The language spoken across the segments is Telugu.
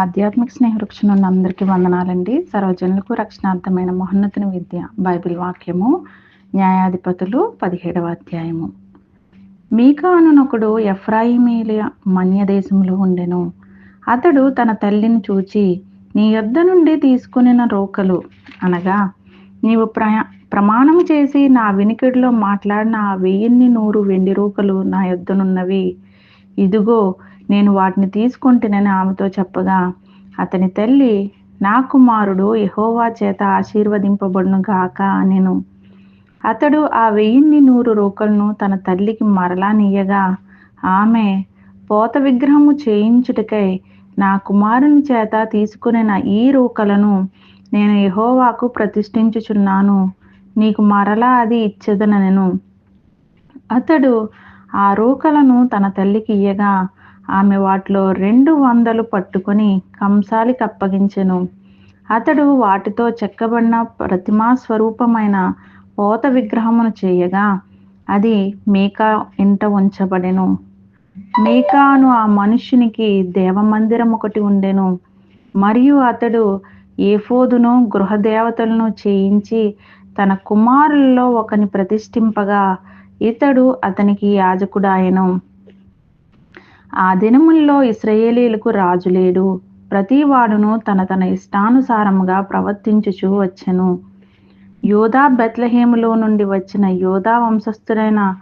ఆధ్యాత్మిక స్నేహవృక్షం ఉన్న అందరికీ వందనాలండి. సర్వజనులకు రక్షణార్థమైన మహోన్నతుని విద్య బైబిల్ వాక్యము న్యాయాధిపతులు పదిహేడవ అధ్యాయము. మీకా అనునొకడు ఎఫ్రాయిమీల మన్య దేశంలో ఉండెను. అతడు తన తల్లిని చూచి నీ యొద్ద నుండి తీసుకునిన రోకలు అనగా నీవు ప్రయా ప్రమాణము చేసి నా వినికిడిలో మాట్లాడిన ఆ వెయ్యిన్ని నూరు వెండి రూకలు నా యొద్దనున్నవి ఇదిగో నేను వాటిని తీసుకుంటేనని ఆమెతో చెప్పగా అతని తల్లి నా కుమారుడు యహోవా చేత ఆశీర్వదింపబడును గాక నేను అతడు ఆ వెయ్యిన్ని నూరు రూకలను తన తల్లికి మరలా నీయగా ఆమె పోత విగ్రహము చేయించుటకై నా కుమారుని చేత తీసుకునిన ఈ రూకలను నేను యహోవాకు ప్రతిష్ఠించుచున్నాను నీకు మరలా అది ఇచ్చేదనను. అతడు ఆ రూకలను తన తల్లికి ఇయ్యగా ఆమె వాటిలో రెండు వందలు పట్టుకొని కంసాలికి అప్పగించెను. అతడు వాటితో చెక్కబడిన ప్రతిమా స్వరూపమైన పోత విగ్రహమును చేయగా అది మేకా ఇంట ఉంచబడెను. మేకాను ఆ మనుష్యునికి దేవమందిరం ఒకటి ఉండెను. మరియు అతడు ఏఫోదును గృహదేవతలను చేయించి తన కుమారుల్లో ఒకని ప్రతిష్ఠింపగా ఇతడు అతనికి యాజకుడాయను. ఆ దినముల్లో ఇస్రయేలీలకు రాజు లేడు. ప్రతివాడును తన తన ఇష్టానుసారముగా ప్రవర్తించుచూ వచ్చెను. యోధా బెత్లహేములో నుండి వచ్చిన యోధా వంశస్థుడైన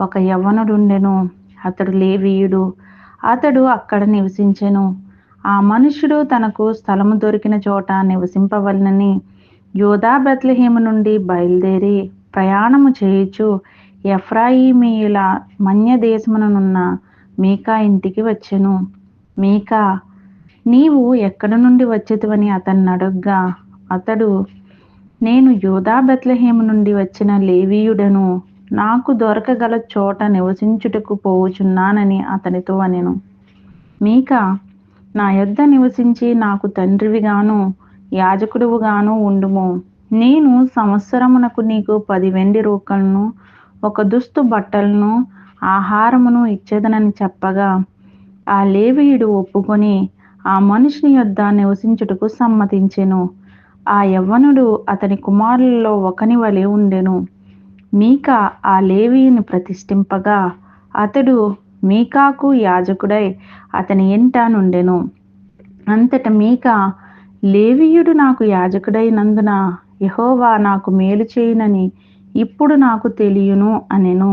ఒక యవ్వనుడుండెను. అతడు లేవీయుడు. అతడు అక్కడ నివసించెను. ఆ మనుష్యుడు తనకు స్థలము దొరికిన చోట నివసింపవలనని యోధా బెత్లహేము నుండి బయలుదేరి ప్రయాణము చేయుచు ఎఫ్రాయిమీయుల మన్య దేశముననున్న మీకా ఇంటికి వచ్చెను. మీకా నీవు ఎక్కడ నుండి వచ్చేదివని అతన్ని అడగ్గా. అతడు నేను యోధా బెత్లహేము నుండి వచ్చిన లేవీయుడను. నాకు దొరకగల చోట నివసించుటకు పోవుచున్నానని అతనితో అనెను. మీకా నా యొద్ద నివసించి నాకు తండ్రివిగాను యాజకుడువుగాను ఉండుము. నేను సంవత్సరమునకు నీకు పది వెండి రూకలను ఒక దుస్తు బట్టలను ఆహారమును ఇచ్చేదనని చెప్పగా ఆ లేవీయుడు ఒప్పుకొని ఆ మనుషుని యొద్ద నివసించుటకు సమ్మతించెను. ఆ యవ్వనుడు అతని కుమారులలో ఒకని వలె ఉండెను. మీకా ఆ లేవీని ప్రతిష్ఠింపగా అతడు మీకాకు యాజకుడై అతని ఇంట నుండెను. అంతట మీకా లేవీయుడు నాకు యాజకుడైనందున యహోవా నాకు మేలు చేయునని ఇప్పుడు నాకు తెలియను అనెను.